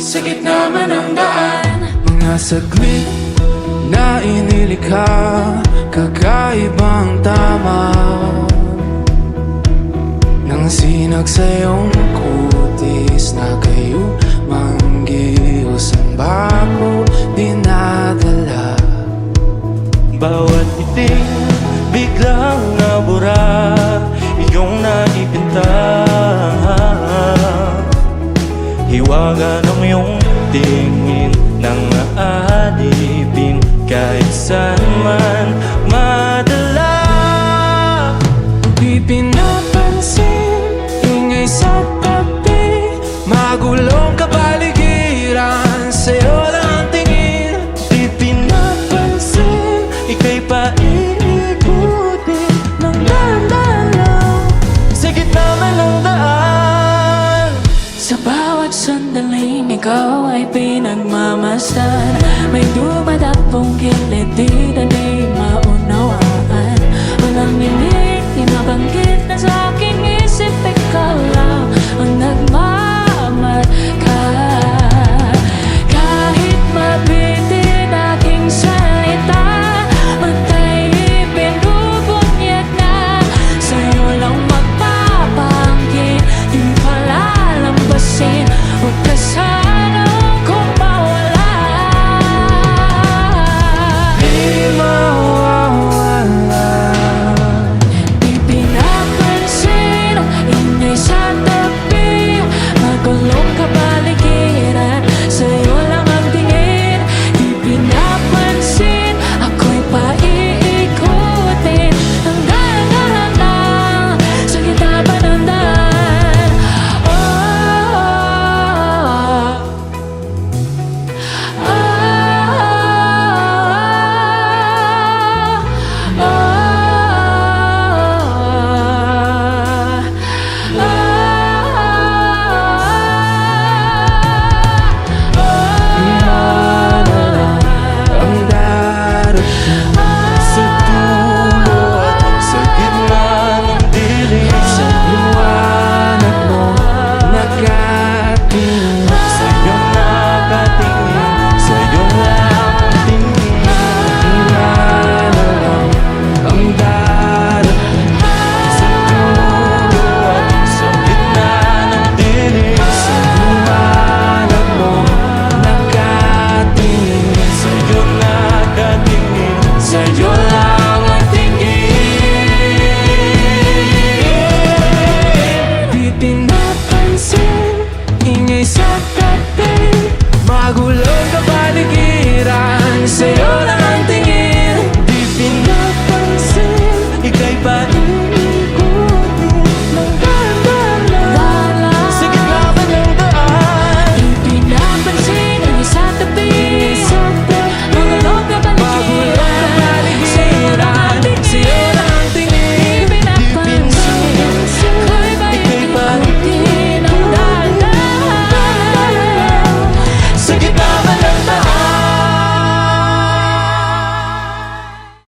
Sa gitna man ng daan. Mga saglit na inilikha Kakaibang tama. Nang sinag sa iyong kutis Na kayo manggiyos Ang bako dinadala. Bawat iting biglang nabura Hiwaga ng iyong tingin Nang aalipin Kahit saan man madala. Di pinapansin Ingay sa tabi Magulong ikaw ay pinagmamasdan May dumadapong kilid di kapaligiran Sa'yo lang